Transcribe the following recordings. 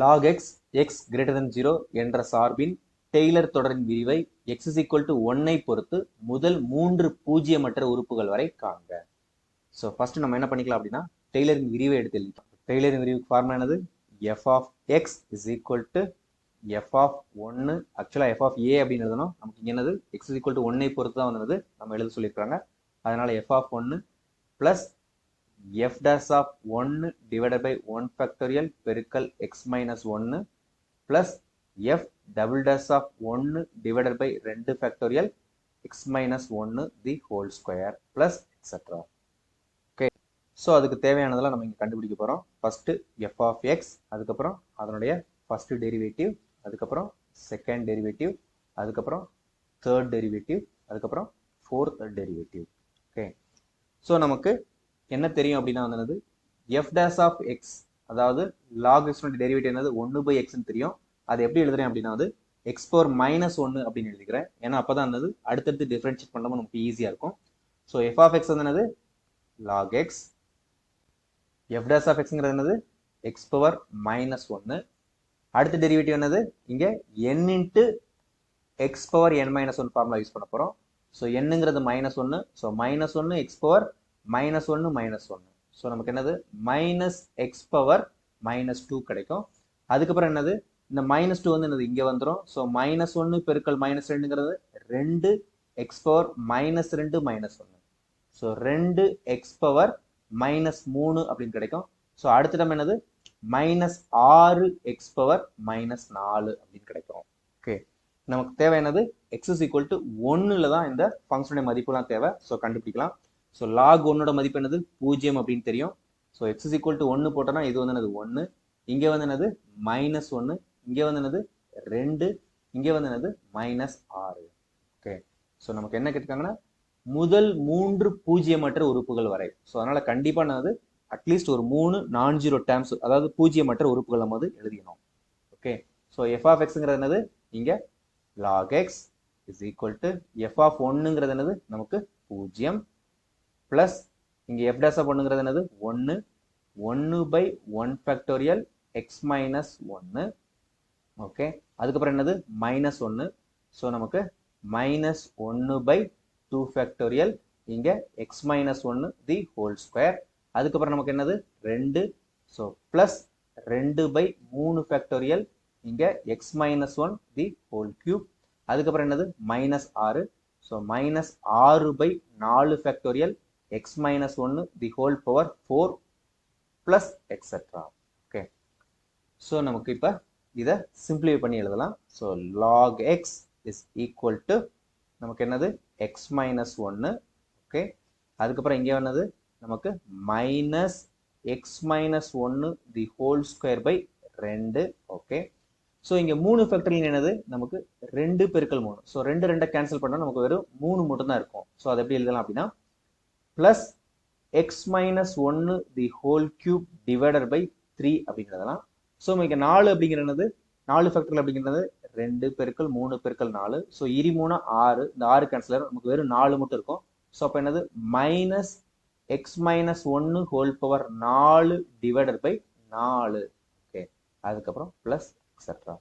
log x x greater than 0 என்ற சார்பின் Taylor தொடரின் விரிவை x is equal to 1 ஐ பொறுத்து முதல் மூன்று பூஜ்ஜியமற்ற உறுப்புகள் வரை காண்க. ஸோ ஃபர்ஸ்ட் நம்ம என்ன பண்ணிக்கலாம் அப்படின்னா டெய்லரின் விரிவை எடுத்து எழுதிக்கலாம். டெய்லரின் விரிவுக்கு ஃபார்முலா என்னது? F of x is equal to f of ஒன்று ஆக்சுவலாக எஃப் ஆஃப் ஏ அப்படின்னு எழுதணும். நமக்கு இங்கே என்னது? எக்ஸ் ஈக்குவல் டு ஒன்னை பொறுத்து தான் வந்தது நம்ம எழுத சொல்லியிருக்காங்க அதனால் எஃப் ஆஃப் ஒன்று ப்ளஸ் எஃப் டேஸ் ஆஃப் ஒன்று டிவைடட் பை ஒன் ஃபேக்டோரியல் பெருக்கல் எக்ஸ் மைனஸ் ஒன்று plus f double dash of ஒன்று டிவைடட் பை ரெண்டு ஃபேக்டோரியல் எக்ஸ் மைனஸ் ஒன்று the whole square plus extra okay so அதுக்கு தேவையானதெல்லாம் நம்ம இங்கே கண்டுபிடிக்க போகிறோம் ஃபஸ்ட்டு எஃப் ஆஃப் எக்ஸ் அதுக்கப்புறம் அதனுடைய ஃபஸ்ட்டு டெரிவேட்டிவ் அதுக்கப்புறம் செகண்ட் டெரிவேட்டிவ் அதுக்கப்புறம் தேர்ட் டெரிவேட்டிவ் அதுக்கப்புறம் ஃபோர்த் டெரிவேட்டிவ் ஓகே ஸோ நமக்கு என்ன தெரியும் அப்படின்னா வந்து எஃப் டேஸ் ஆஃப் எக்ஸ் அதாவது லாக் எக்ஸ்னுடைய டெரிவேட்டிவ் என்னது? ஒன்று பை எக்ஸ்னு தெரியும். அது எப்படி எழுதுறேன் அப்படின்னா வந்து எக்ஸ் பவர் மைனஸ் ஒன்று அப்படின்னு எழுதிக்கிறேன். ஏன்னா அப்போ தான் என்னது அடுத்தடுத்து டிஃப்ரென்ஷியேட் பண்ணும்போது நமக்கு ஈஸியாக இருக்கும். ஸோ எஃப் ஆஃப் எக்ஸ் வந்து என்னது? Log x f dash of எக்ஸ்ங்கிறது என்னது? எக்ஸ் பவர் மைனஸ் ஒன்று அடுத்த டெரிவேட்டிவ் என்னது? இங்கே n into x power n minus one formula use பண்ண போகிறோம் ஸோ என்னங்கிறது மைனஸ் ஒன்று ஸோ மைனஸ் ஒன்று எக்ஸ் பவர் மைனஸ் ஒன்று மைனஸ் ஒன்று ஸோ நமக்கு என்னது? Minus x power minus two கிடைக்கும். அதுக்கப்புறம் என்னது? இந்த மைனஸ் டூ வந்து என்னது? இங்கே வந்துடும் ஸோ மைனஸ் ஒன்று பெருக்கல் மைனஸ் ரெண்டுங்கிறது ரெண்டு எக்ஸ் பவர் மைனஸ் ரெண்டு மைனஸ் ஒன்று ஸோ ரெண்டு எக்ஸ் பவர் மைனஸ் மூணு அப்படின்னு கிடைக்கும். ஸோ அடுத்த நம்ம என்னது? மைனஸ் ஆறு எக்ஸ் பவர் மைனஸ் நாலு அப்படின்னு கிடைக்கும். ஓகே நமக்கு தேவை என்னது? எக்ஸ் இஸ் ஈக்குவல் டு ஒன்னுல தான் இந்த ஃபங்க்ஷனுடைய மதிப்புலாம் தேவை. ஸோ கண்டுபிடிக்கலாம். ஸோ லாக் ஒன்னோட மதிப்பு என்னது? பூஜ்ஜியம் அப்படின்னு தெரியும். So x is equal to ஒன்று போட்டோன்னா இது வந்து என்னது? ஒன்று இங்கே வந்து என்னது? மைனஸ் ஒன்று இங்கே வந்து என்னது? ரெண்டு. இங்கே வந்து என்னது? மைனஸ் ஆறு. ஓகே ஸோ நமக்கு என்ன கேட்டிருக்காங்கன்னா முதல் மூன்று பூஜ்ஜியமற்ற உறுப்புகள் வரை. ஸோ அதனால கண்டிப்பாக நான் அட்லீஸ்ட் ஒரு மூணு நான் ஜீரோ டேம்ஸ் அதாவது பூஜ்ஜியமற்ற உறுப்புகள் நம்ம வந்து எழுதினோம் ஓகே ஸோ எஃப் ஆஃப் எக்ஸுங்கிறது என்னது? இங்கே log x is equal to f of ஒன்னுங்கிறது என்னது? நமக்கு பூஜ்ஜியம் பிளஸ் இங்க எஃப் டேஸ் பண்ணுங்கிறது என்னது? ஒன்று ஒன்று by one factorial x minus ஒன்று ஓகே அதுக்கப்புறம் என்னது? மைனஸ் ஒன்று ஸோ நமக்கு மைனஸ் ஒன்று பை டூ ஃபேக்டோரியல் இங்கே எக்ஸ் மைனஸ் ஒன்று தி ஹோல் ஸ்கொயர் அதுக்கப்புறம் நமக்கு என்னது? ரெண்டு. ஸோ ப்ளஸ் ரெண்டு பை மூணு ஃபேக்டோரியல் இங்கே x minus one the whole cube அதுக்கப்புறம் என்னது? மைனஸ் ஆறு. ஸோ மைனஸ் ஆறு பை நாலு ஃபேக்டோரியல் எக்ஸ் மைனஸ் ஒன்று the whole power four plus etcetera okay so நமக்கு இப்போ இதை சிம்பிளிஃபை பண்ணி எழுதலாம். So log x is equal to நமக்கு என்னது? எக்ஸ் மைனஸ் ஒன்று ஓகே அதுக்கப்புறம் இங்கே என்னது? நமக்கு மைனஸ் எக்ஸ் மைனஸ் ஒன்று தி ஹோல் ஸ்கொயர் பை ரெண்டு. ஓகே ஸோ இங்கே மூணு ஃபேக்டரிங் என்னது? நமக்கு ரெண்டு பெருக்கல் மூணு. ஸோ ரெண்டு ரெண்டை கேன்சல் பண்ணால் நமக்கு வெறும் மூணு மட்டும் தான் இருக்கும். ஸோ அதை எப்படி எழுதலாம் அப்படின்னா ப்ளஸ் எக்ஸ் மைனஸ் ஒன்று the whole cube divided by three அப்படிங்கிறதெல்லாம் ஸோ இங்கே நாலு அப்படிங்கிறது நாலு ஃபேக்டரில் அப்படிங்கிறது ரெண்டு பெருக்கள் மூணு பெருக்கள் நாலு. ஸோ இரு மூணு ஆறு. இந்த ஆறு கேன்சலர் நமக்கு வெறும் நாலு மட்டும் இருக்கும். ஸோ அப்போ என்னது? மைனஸ் எக்ஸ் மைனஸ் ஒன்று ஹோல் பவர் நாலு டிவைடட் பை நாலு. ஓகே அதுக்கப்புறம் ப்ளஸ் எக்ஸட்ரா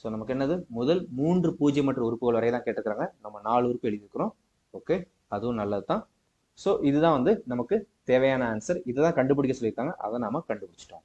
ஸோ நமக்கு என்னது? முதல் மூன்று பூஜ்ஜியமற்ற உறுப்புகள் வரை தான் கேட்டுக்கிறாங்க நம்ம நாலு உறுப்பு எழுதியிருக்கிறோம். ஓகே அதுவும் நல்லது தான் ஸோ இதுதான் வந்து நமக்கு தேவையான ஆன்சர் இதை தான் கண்டுபிடிக்க சொல்லியிருக்காங்க. அதை நாம கண்டுபிடிச்சிட்டோம்.